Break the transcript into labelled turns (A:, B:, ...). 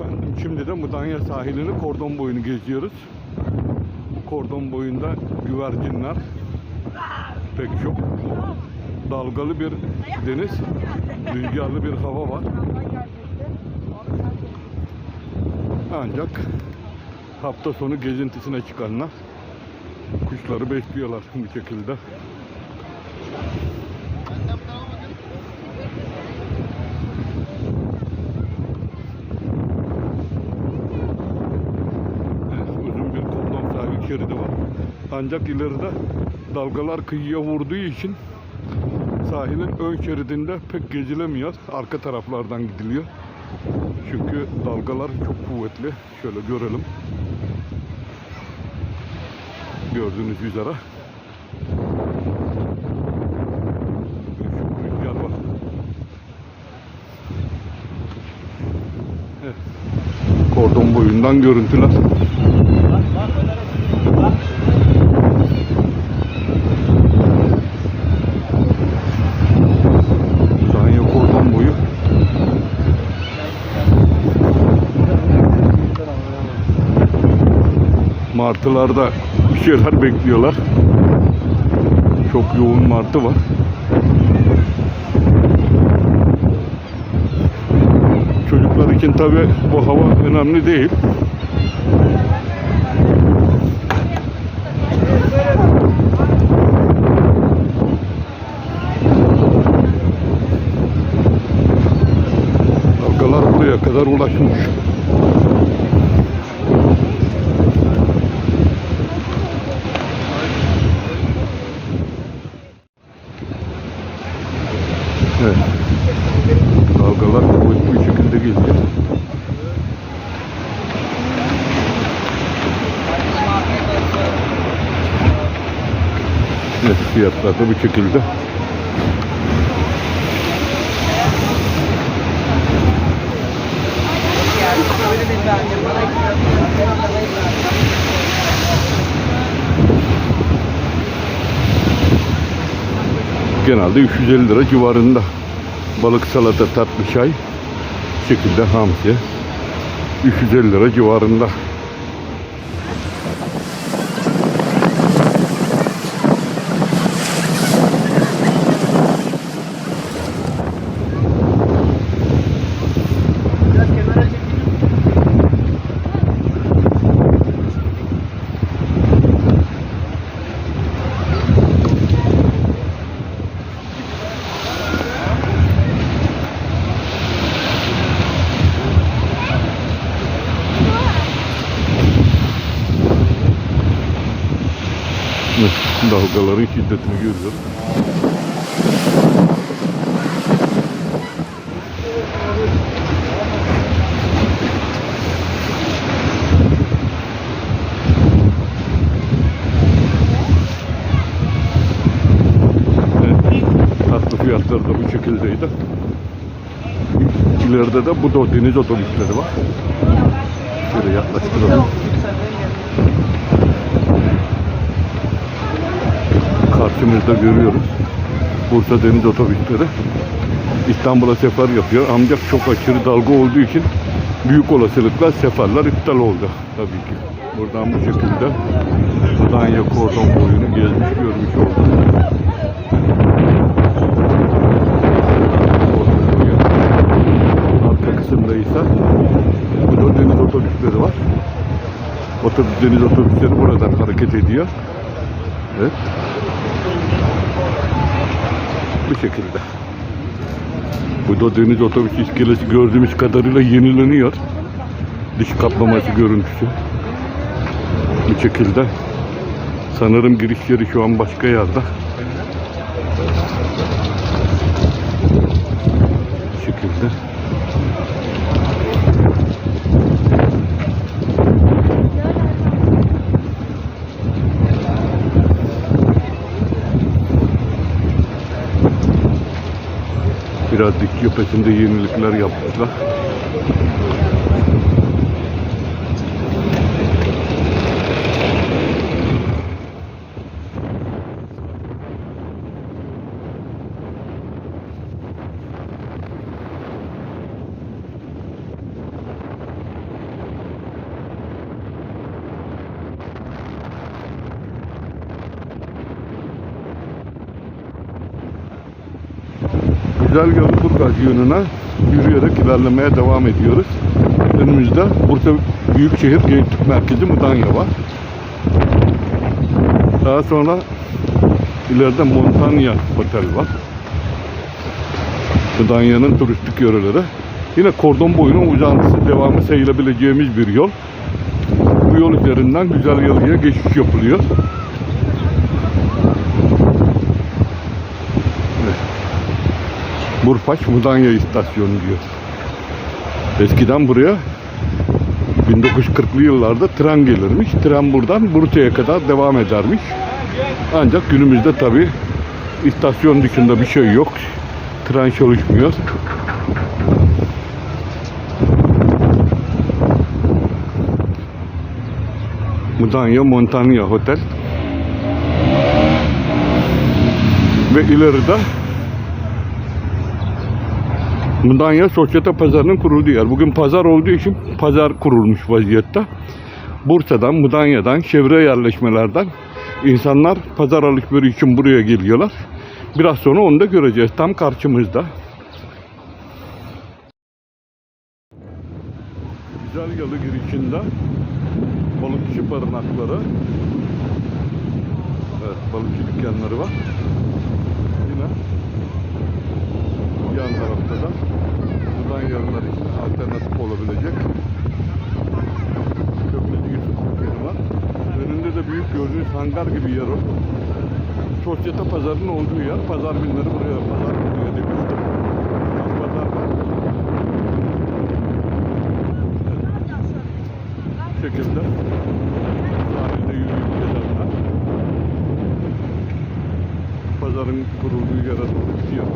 A: Efendim şimdi de Mudanya sahilini kordon boyunu geziyoruz. Kordon boyunda güvercinler pek çok. Dalgalı bir deniz, rüzgarlı bir hava var. Ancak hafta sonu gezintisine çıkanlar kuşları besliyorlar bu şekilde. Evet, uzun bir kordon sahil şeridi var. Ancak ileride dalgalar kıyıya vurduğu için sahilin ön şeridinde pek gezilemiyor. Arka taraflardan gidiliyor. Çünkü dalgalar çok kuvvetli. Şöyle görelim. Gördüğünüz üzere. Kordon boyundan görüntüler. Martılar da bir şeyler bekliyorlar. Çok yoğun martı var. Çocuklar için tabi bu hava önemli değil. Dalgalar buraya kadar ulaşmış. Evet. Dalgalar kuvvetli bir şekilde geliyor. Evet, fiyatlar da bu şekilde. Genelde 350 lira civarında. Balık salata tatlı çay. Şekilde hamsi. 350 lira civarında. Evet, Dalgaların şiddetini görüyoruz. Fiyatları da bu şekildeydi. İleride de bu da deniz otobüsleri var. Şöyle yaklaştıralım. Karşımızda görüyoruz. Bursa Deniz Otobüsleri İstanbul'a sefer yapıyor. Ancak çok aşırı dalga olduğu için büyük olasılıkla seferler iptal oldu tabii ki. Buradan bu şekilde Mudanya kordon boyunu gezmiş görmüş olduk. Arka kısımda ise bu da deniz otobüsleri var. Otobüs, deniz otobüsleri buradan hareket ediyor. Evet. Bu şekilde. Bu da deniz otobüs iskelesi gördüğümüz kadarıyla yenileniyor. Dış kaplaması görüntüsü. Bu şekilde. Sanırım giriş yeri şu an başka yerde. Bu şekilde. Biraz dik cephesinde yenilikler yapmışlar. Güzel Yalı Burgaz yönüne yürüyerek ilerlemeye devam ediyoruz. Önümüzde Bursa Büyükşehir Gençlik Merkezi Mudanya var. Daha sonra ileride Montanya Otel var. Mudanya'nın turistik yöreleri. Yine kordon boyunun uzantısı devamı sayılabileceğimiz bir yol. Bu yol üzerinden Güzel Yalı'ya geçiş yapılıyor. Burpaç Mudanya istasyonu diyor. Eskiden buraya 1940'lı yıllarda tren gelirmiş. Tren buradan Bursa'ya kadar devam edermiş. Ancak günümüzde tabi istasyon dışında bir şey yok. Tren çalışmıyor. Mudanya Montanya Hotel. Ve ileride Mudanya Sosyete Pazarı'nın kurulduğu yer. Bugün pazar olduğu için pazar kurulmuş vaziyette. Bursa'dan, Mudanya'dan, çevre yerleşmelerden insanlar pazar alışverişi için buraya geliyorlar. Biraz sonra onu da göreceğiz. Tam karşımızda. Güzel yalı girişinde balıkçı barınakları. Evet, balıkçı dükkanları var. Yine yan tarafta da buradan yanlar için alternatif olabilecek Köprülü Yusuf dükkanı var. Önünde de büyük gördüğünüz hangar gibi yer o. Sosyete pazarının olduğu yer. Pazar günleri buraya pazar buraya demiştim. Pazar var. Bu şekilde sahilde yürüyüp gezenler pazarın kurulduğu yere doğru gidiyor.